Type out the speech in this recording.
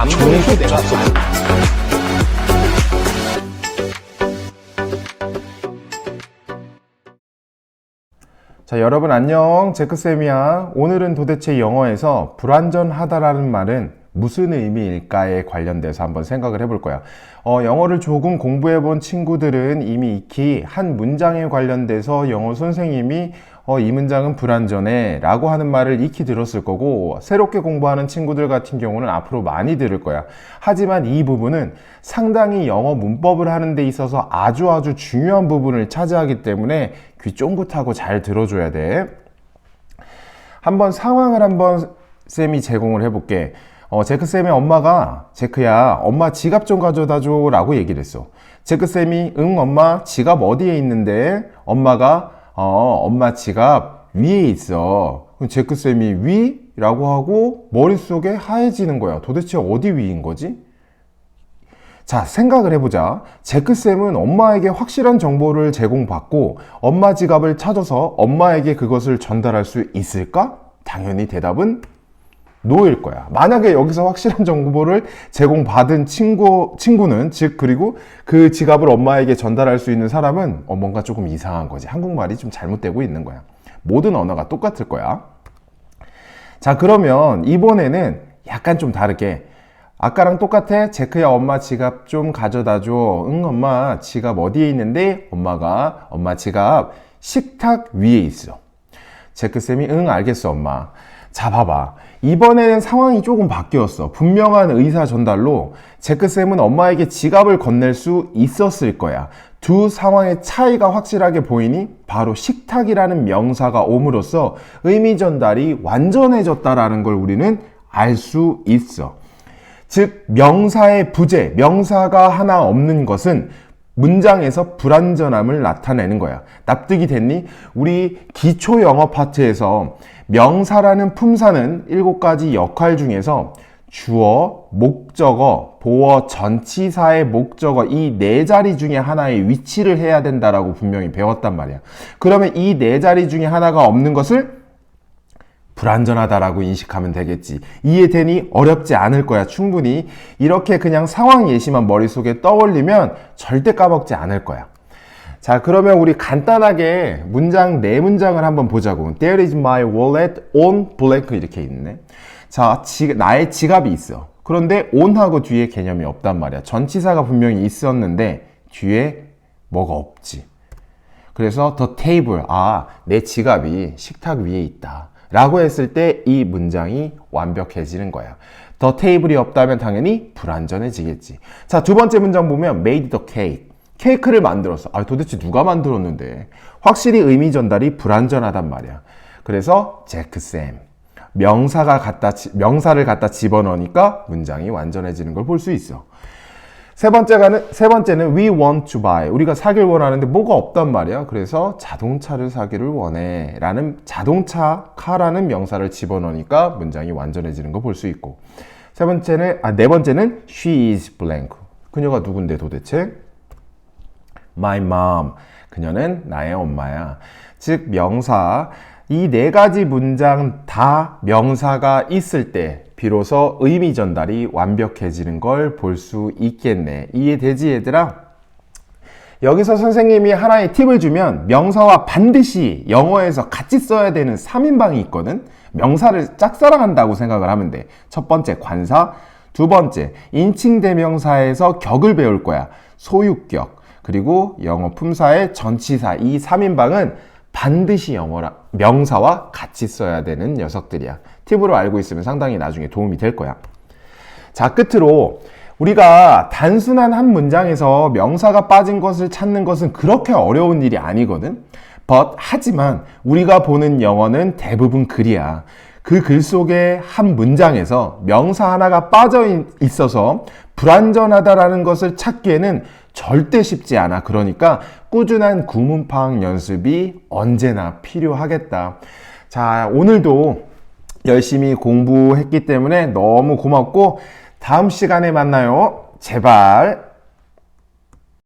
안 보내도 내가 안 자, 여러분 안녕. 제크쌤이야. 오늘은 도대체 영어에서 불완전하다라는 말은 무슨 의미일까에 관련돼서 한번 생각을 해볼 거야. 어, 영어를 조금 공부해 본 친구들은 이미 익히 한 문장에 관련돼서 영어 선생님이 어, 이 문장은 불완전해 라고 하는 말을 익히 들었을 거고 새롭게 공부하는 친구들 같은 경우는 앞으로 많이 들을 거야. 하지만 이 부분은 상당히 영어 문법을 하는 데 있어서 아주 아주 중요한 부분을 차지하기 때문에 귀 쫑긋하고 잘 들어줘야 돼. 한번 상황을 한번 쌤이 제공을 해볼게. 어, 제크쌤의 엄마가, 제크야, 엄마 지갑 좀 가져다 줘. 라고 얘기를 했어. 제크쌤이, 응, 엄마, 지갑 어디에 있는데? 엄마가, 어, 엄마 지갑 위에 있어. 그럼 제크쌤이 위? 라고 하고 머릿속에 하얘지는 거야. 도대체 어디 위인 거지? 자, 생각을 해보자. 제크쌤은 엄마에게 확실한 정보를 제공받고 엄마 지갑을 찾아서 엄마에게 그것을 전달할 수 있을까? 당연히 대답은 노일 거야. 만약에 여기서 확실한 정보를 제공받은 친구, 친구는, 즉, 그리고 그 지갑을 엄마에게 전달할 수 있는 사람은 어, 뭔가 조금 이상한 거지. 한국말이 좀 잘못되고 있는 거야. 모든 언어가 똑같을 거야. 자, 그러면 이번에는 약간 좀 다르게 아까랑 똑같아. 제크야, 엄마 지갑 좀 가져다 줘. 응, 엄마 지갑 어디에 있는데? 엄마가, 엄마 지갑 식탁 위에 있어. 제크쌤이, 응, 알겠어, 엄마. 자, 봐봐. 이번에는 상황이 조금 바뀌었어. 분명한 의사 전달로 제크쌤은 엄마에게 지갑을 건넬 수 있었을 거야. 두 상황의 차이가 확실하게 보이니 바로 식탁이라는 명사가 옴으로써 의미 전달이 완전해졌다라는 걸 우리는 알 수 있어. 즉 명사의 부재, 명사가 하나 없는 것은 문장에서 불완전함을 나타내는 거야. 납득이 됐니? 우리 기초 영어 파트에서 명사라는 품사는 일곱 가지 역할 중에서 주어, 목적어, 보어, 전치사의 목적어 이 네 자리 중에 하나의 위치를 해야 된다라고 분명히 배웠단 말이야. 그러면 이 네 자리 중에 하나가 없는 것을 불완전하다라고 인식하면 되겠지. 이해되니 어렵지 않을 거야, 충분히. 이렇게 그냥 상황 예시만 머릿속에 떠올리면 절대 까먹지 않을 거야. 자, 그러면 우리 간단하게 문장 네 문장을 한번 보자고. There is my wallet on blank 이렇게 있네. 자, 지, 나의 지갑이 있어. 그런데 on하고 뒤에 개념이 없단 말이야. 전치사가 분명히 있었는데 뒤에 뭐가 없지. 그래서 the table, 아, 내 지갑이 식탁 위에 있다. 라고 했을 때 이 문장이 완벽해지는 거야. 더 테이블이 없다면 당연히 불완전해지겠지. 자, 두 번째 문장 보면 made the cake. 케이크를 만들었어. 아, 도대체 누가 만들었는데? 확실히 의미 전달이 불완전하단 말이야. 그래서 제크쌤. 명사가 갖다, 명사를 갖다 집어넣으니까 문장이 완전해지는 걸 볼 수 있어. 세 번째가는 세 번째는 we want to buy. 우리가 사기를 원하는데 뭐가 없단 말이야. 그래서 자동차를 사기를 원해라는 자동차 카라는 명사를 집어넣으니까 문장이 완전해지는 거 볼 수 있고. 세 번째는 아 네 번째는 she is blank. 그녀가 누군데 도대체? my mom. 그녀는 나의 엄마야. 즉 명사 이 네 가지 문장 다 명사가 있을 때 비로소 의미 전달이 완벽해지는 걸 볼 수 있겠네. 이해되지 얘들아? 여기서 선생님이 하나의 팁을 주면 명사와 반드시 영어에서 같이 써야 되는 3인방이 있거든. 명사를 짝사랑한다고 생각을 하면 돼. 첫 번째 관사, 두 번째 인칭 대명사에서 격을 배울 거야. 소유격. 그리고 영어 품사의 전치사 이 3인방은 반드시 영어라 명사와 같이 써야 되는 녀석들이야. 팁으로 알고 있으면 상당히 나중에 도움이 될 거야. 자, 끝으로 우리가 단순한 한 문장에서 명사가 빠진 것을 찾는 것은 그렇게 어려운 일이 아니거든. but 하지만 우리가 보는 영어는 대부분 글이야. 그 글 속에 한 문장에서 명사 하나가 빠져 있어서 불완전하다라는 것을 찾기에는 절대 쉽지 않아. 그러니까 꾸준한 구문 파악 연습이 언제나 필요하겠다. 자, 오늘도 열심히 공부했기 때문에 너무 고맙고 다음 시간에 만나요. 제발.